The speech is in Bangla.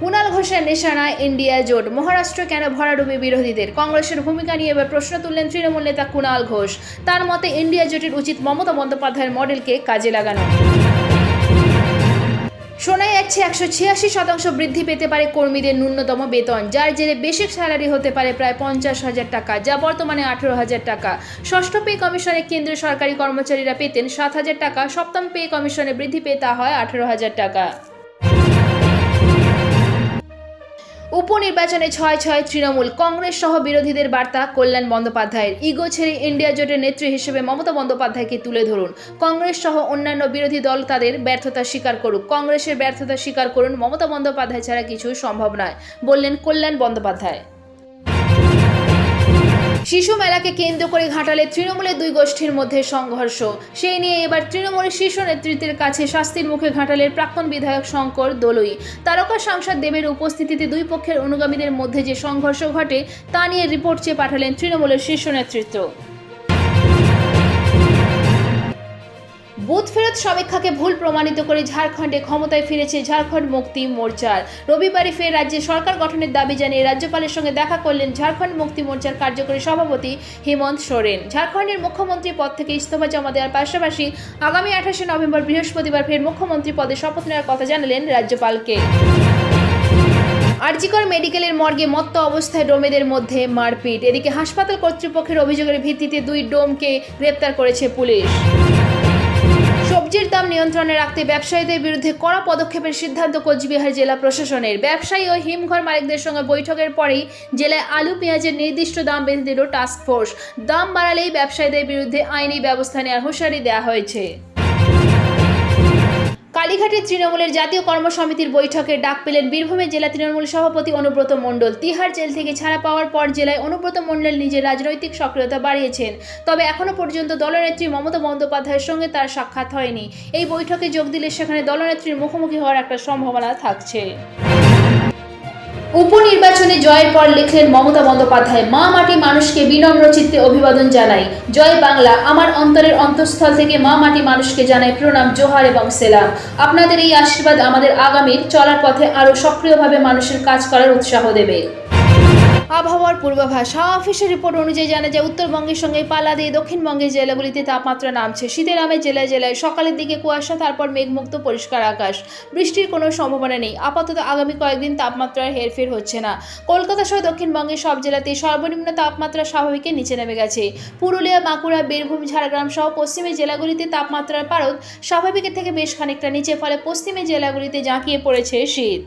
কুণাল ঘোষের নিশানায় ইন্ডিয়া জোট। মহারাষ্ট্র কেন ভরাডুবি বিরোধীদের? কংগ্রেসের ভূমিকা নিয়ে এবার প্রশ্ন তুললেন তৃণমূল নেতা কুণাল ঘোষ। তার মতে, ইন্ডিয়া জোটের উচিত মমতা বন্দ্যোপাধ্যায়ের মডেলকে কাজে লাগানো। শোনা যাচ্ছে একশো ছিয়াশি শতাংশ বৃদ্ধি পেতে পারে কর্মীদের ন্যূনতম বেতন, যার জেরে বেসিক স্যালারি হতে পারে প্রায় পঞ্চাশ হাজার টাকা, যা বর্তমানে আঠেরো হাজার টাকা। ষষ্ঠ পে কমিশনে কেন্দ্রীয় সরকারি কর্মচারীরা পেতেন সাত হাজার টাকা, সপ্তম পে কমিশনে বৃদ্ধি পেয়ে তা হয় আঠেরো হাজার টাকা। উপনির্বাচনে ছয় ছয় তৃণমূল। কংগ্রেস সহ বিরোধীদের বার্তা কল্যাণ বন্দ্যোপাধ্যায়ের। ইগো ছেড়ে ইন্ডিয়া জোটের নেত্রী হিসেবে মমতা বন্দ্যোপাধ্যায়কে তুলে ধরুন। কংগ্রেস সহ অন্যান্য বিরোধী দল তাদের ব্যর্থতা স্বীকার করুক। কংগ্রেসের ব্যর্থতা স্বীকার করুন মমতা বন্দ্যোপাধ্যায় ছাড়া কিছু সম্ভব নয়, বললেন কল্যাণ বন্দ্যোপাধ্যায়। শিশু মেলাকে কেন্দ্র করে ঘাটালে তৃণমূলের দুই গোষ্ঠীর মধ্যে সংঘর্ষ। সেই নিয়ে এবার তৃণমূলের শীর্ষ নেতৃত্বের কাছে শাস্তির মুখে ঘাটালের প্রাক্তন বিধায়ক শঙ্কর দোলই। তারকা সাংসদ দেবের উপস্থিতিতে দুই পক্ষের অনুগামীদের মধ্যে যে সংঘর্ষ ঘটে, তা নিয়ে রিপোর্ট চেয়ে পাঠালেন তৃণমূলের শীর্ষ নেতৃত্ব। বুথ ফেরত সমীক্ষাকে ভুল প্রমাণিত করে ঝাড়খণ্ডে ক্ষমতায় ফিরেছে ঝাড়খণ্ড মুক্তি মোর্চার। রবিবারে ফের রাজ্যে সরকার গঠনের দাবি জানিয়ে রাজ্যপালের সঙ্গে দেখা করলেন ঝাড়খণ্ড মুক্তি মোর্চার কার্যকরী সভাপতি হেমন্ত সোরেন। ঝাড়খণ্ডের মুখ্যমন্ত্রী পদ থেকে ইস্তফা জমা দেওয়ার পাশাপাশি আগামী আঠাশে নভেম্বর বৃহস্পতিবার ফের মুখ্যমন্ত্রী পদে শপথ নেওয়ার কথা জানালেন রাজ্যপালকে। আরজিকর মেডিকেলের মর্গে মত্ত অবস্থায় ডোমেদের মধ্যে মারপিট। এদিকে হাসপাতাল কর্তৃপক্ষের অভিযোগের ভিত্তিতে দুই ডোমকে গ্রেপ্তার করেছে পুলিশ। সবজির দাম নিয়ন্ত্রণে রাখতে ব্যবসায়ীদের বিরুদ্ধে কড়া পদক্ষেপের সিদ্ধান্ত কোচবিহার জেলা প্রশাসনের। ব্যবসায়ী ও হিমঘর মালিকদের সঙ্গে বৈঠকের পরেই জেলায় আলু, পেঁয়াজের নির্দিষ্ট দাম বেঁধে দিল টাস্ক ফোর্স দাম বাড়ালেই ব্যবসায়ীদের বিরুদ্ধে আইনি ব্যবস্থা নেওয়ার হুঁশিয়ারি দেওয়া হয়েছে। কালীঘাটের তৃণমূলের জাতীয় কর্মসমিতির বৈঠকে ডাক পেলেন বীরভূমের জেলা তৃণমূল সভাপতি অনুব্রত মণ্ডল। তিহার জেল থেকে ছাড়া পাওয়ার পর জেলায় অনুব্রত মণ্ডল নিজের রাজনৈতিক সক্রিয়তা বাড়িয়েছেন। তবে এখনও পর্যন্ত দলনেত্রী মমতা বন্দ্যোপাধ্যায়ের সঙ্গে তার সাক্ষাৎ হয়নি। এই বৈঠকে যোগ দিলে সেখানে দলনেত্রীর মুখোমুখি হওয়ার একটা সম্ভাবনা থাকছে। উপনির্বাচনে জয়ের পর লিখলেন মমতা বন্দ্যোপাধ্যায়, মা মাটি মানুষকে বিনম্র চিত্তে অভিবাদন জানাই। জয় বাংলা, আমার অন্তরের অন্তঃস্থল থেকে মা মাটি মানুষকে জানাই প্রণাম, জোহার এবং সেলাম। আপনাদের এই আশীর্বাদ আমাদের আগামীর চলার পথে আরও সক্রিয়ভাবে মানুষের কাজ করার উৎসাহ দেবে। আবহাওয়ার পূর্বাভাস। হাওয়া অফিসের রিপোর্ট অনুযায়ী জানা যায়, উত্তরবঙ্গের সঙ্গে পালা দিয়ে দক্ষিণবঙ্গের জেলাগুলিতে তাপমাত্রা নামছে। শীতের আমে জেলায় জেলায় সকালের দিকে কুয়াশা, তারপর মেঘমুক্ত পরিষ্কার আকাশ। বৃষ্টির কোনো সম্ভাবনা নেই। আপাতত আগামী কয়েকদিন তাপমাত্রার হেরফের হচ্ছে না। কলকাতা সহ দক্ষিণবঙ্গের সব জেলাতেই সর্বনিম্ন তাপমাত্রা স্বাভাবিকের নিচে নেমে গেছে। পুরুলিয়া, বাঁকুড়া, বীরভূম, ঝাড়গ্রাম সহ পশ্চিমের জেলাগুলিতে তাপমাত্রার পারদ স্বাভাবিকের থেকে বেশ খানিকটা নিচে, ফলে পশ্চিমের জেলাগুলিতে জাঁকিয়ে পড়েছে শীত।